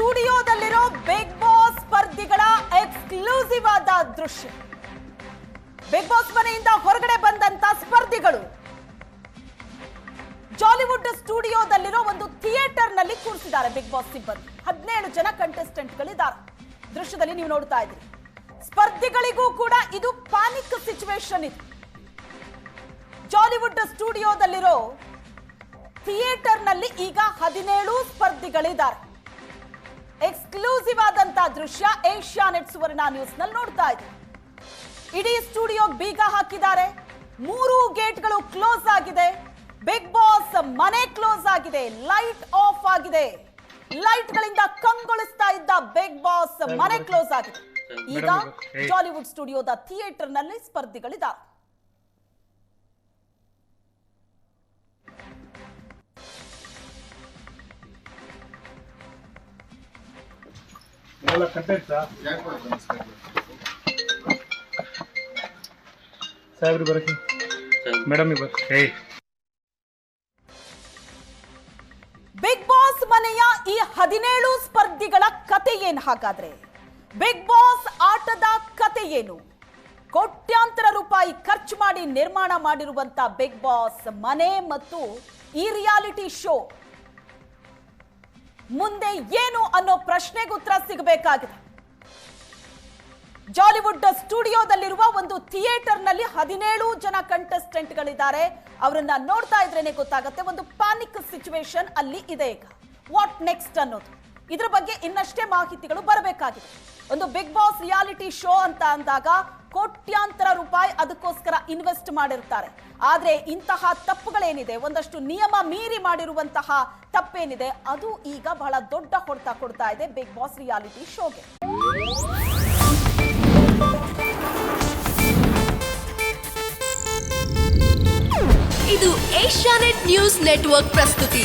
ಸ್ಟುಡಿಯೋದಲ್ಲಿರೋ big boss ಸ್ಪರ್ಧಿಗಳ exclusive ಆದ ದೃಶ್ಯ. ಬಿಗ್ ಬಾಸ್ ಮನೆಯಿಂದ ಹೊರಗಡೆ ಬಂದಂತ ಸ್ಪರ್ಧಿಗಳು. ಜಾಲಿವುಡ್ ಸ್ಟುಡಿಯೋದಲ್ಲಿರೋ ಒಂದು ಥಿಯೇಟರ್ನಲ್ಲಿ ಕೂರಿಸಿದ್ದಾರೆ ಬಿಗ್ ಬಾಸ್ ಸಿಬ್ಬಂದಿ. ಹದಿನೇಳು ಜನ ಕಂಟೆಸ್ಟೆಂಟ್ ಗಳಿದ್ದಾರೆ ದೃಶ್ಯದಲ್ಲಿ ನೀವು ನೋಡ್ತಾ ಇದ್ದೀರಿ. ಸ್ಪರ್ಧಿಗಳಿಗೂ ಕೂಡ ಇದು ಪಾನಿಕ್ ಸಿಚುವೇಶನ್ ಇದು. ಜಾಲಿವುಡ್ ಸ್ಟುಡಿಯೋದಲ್ಲಿರೋ ಥಿಯೇಟರ್ನಲ್ಲಿ ಈಗ ಹದಿನೇಳು ಸ್ಪರ್ಧಿಗಳಿದ್ದಾರೆ. ಎಕ್ಸ್ಕ್ಲೂಸಿವ್ ಆದಂತ ದೃಶ್ಯ ಏಷ್ಯಾ ನೆಟ್ ಸುವರ್ಣ ನ್ಯೂಸ್ನಲ್ಲಿ ನೋಡ್ತಾ ಇದ್ದೀವಿ ಇಡೀ ಸ್ಟುಡಿಯೋ ಬೀಗ ಹಾಕಿದ್ದಾರೆ. ಮೂರು ಗೇಟ್ಗಳು ಕ್ಲೋಸ್ ಆಗಿದೆ. ಬಿಗ್ ಬಾಸ್ ಮನೆ ಕ್ಲೋಸ್ ಆಗಿದೆ. ಲೈಟ್ ಆಫ್ ಆಗಿದೆ. ಲೈಟ್ ಗಳಿಂದ ಕಂಗೊಳಿಸ್ತಾ ಇದ್ದ ಬಿಗ್ ಬಾಸ್ ಮನೆ ಕ್ಲೋಸ್ ಆಗಿದೆ. ಈಗ ಜಾಲಿವುಡ್ ಸ್ಟುಡಿಯೋದ ಥಿಯೇಟರ್ನಲ್ಲಿ ಸ್ಪರ್ಧಿಗಳಿದ್ದಾರೆ ಕಂಟೆಂಟ್ಸಾ ಸಾಹೇಬ್ರಿ ಏಯ್. ಬಿಗ್ ಬಾಸ್ ಮನೆಯ ಈ ಹದಿನೇಳು ಸ್ಪರ್ಧಿಗಳ ಕತೆ ಏನು ಹಾಗಾದ್ರೆ? ಬಿಗ್ ಬಾಸ್ ಆಟದ ಕತೆ ಏನು? ಕೋಟ್ಯಾಂತರ ರೂಪಾಯಿ ಖರ್ಚು ಮಾಡಿ ನಿರ್ಮಾಣ ಮಾಡಿರುವಂತ ಬಿಗ್ ಬಾಸ್ ಮನೆ ಮತ್ತು ಈ ರಿಯಾಲಿಟಿ ಶೋ ಮುಂದೆ ಏನು ಅನ್ನೋ ಪ್ರಶ್ನೆಗೆ ಉತ್ತರ ಸಿಗಬೇಕಾಗಿದೆ. ಜಾಲಿವುಡ್ ಸ್ಟುಡಿಯೋದಲ್ಲಿರುವ ಒಂದು ಥಿಯೇಟರ್ನಲ್ಲಿ ಹದಿನೇಳು ಜನ ಕಂಟೆಸ್ಟೆಂಟ್ ಗಳಿದ್ದಾರೆ ಅವರನ್ನ ನೋಡ್ತಾ ಇದ್ರೇನೆ ಗೊತ್ತಾಗುತ್ತೆ. ಒಂದು ಪ್ಯಾನಿಕ್ ಸಿಚುವೇಶನ್ ಅಲ್ಲಿ ಇದೆ ಈಗ. ವಾಟ್ ನೆಕ್ಸ್ಟ್ ಅನ್ನೋದು. ಇದ್ರ ಬಗ್ಗೆ ಇನ್ನಷ್ಟೇ ಮಾಹಿತಿಗಳು ಬರಬೇಕಾಗಿದೆ. ಒಂದು ಬಿಗ್ ಬಾಸ್ ರಿಯಾಲಿಟಿ ಶೋ ಅಂತ ಅಂದಾಗ ಕೋಟ್ಯಾಂತರ ರೂಪಾಯಿ ಅದಕ್ಕೋಸ್ಕರ ಇನ್ವೆಸ್ಟ್ ಮಾಡಿರ್ತಾರೆ. ಆದ್ರೆ ಇಂತಹ ತಪ್ಪುಗಳೇನಿದೆ? ಒಂದಷ್ಟು ನಿಯಮ ಮೀರಿ ಮಾಡಿರುವಂತಹ ತಪ್ಪೇನಿದೆ? ಅದು ಈಗ ಬಹಳ ದೊಡ್ಡ ಹೊಡೆತ ಕೊಡ್ತಾ ಇದೆ ಬಿಗ್ ಬಾಸ್ ರಿಯಾಲಿಟಿ ಶೋಗೆ. ಇದು ಏಷ್ಯಾನೆಟ್ ನ್ಯೂಸ್ ನೆಟ್ವರ್ಕ್ ಪ್ರಸ್ತುತಿ.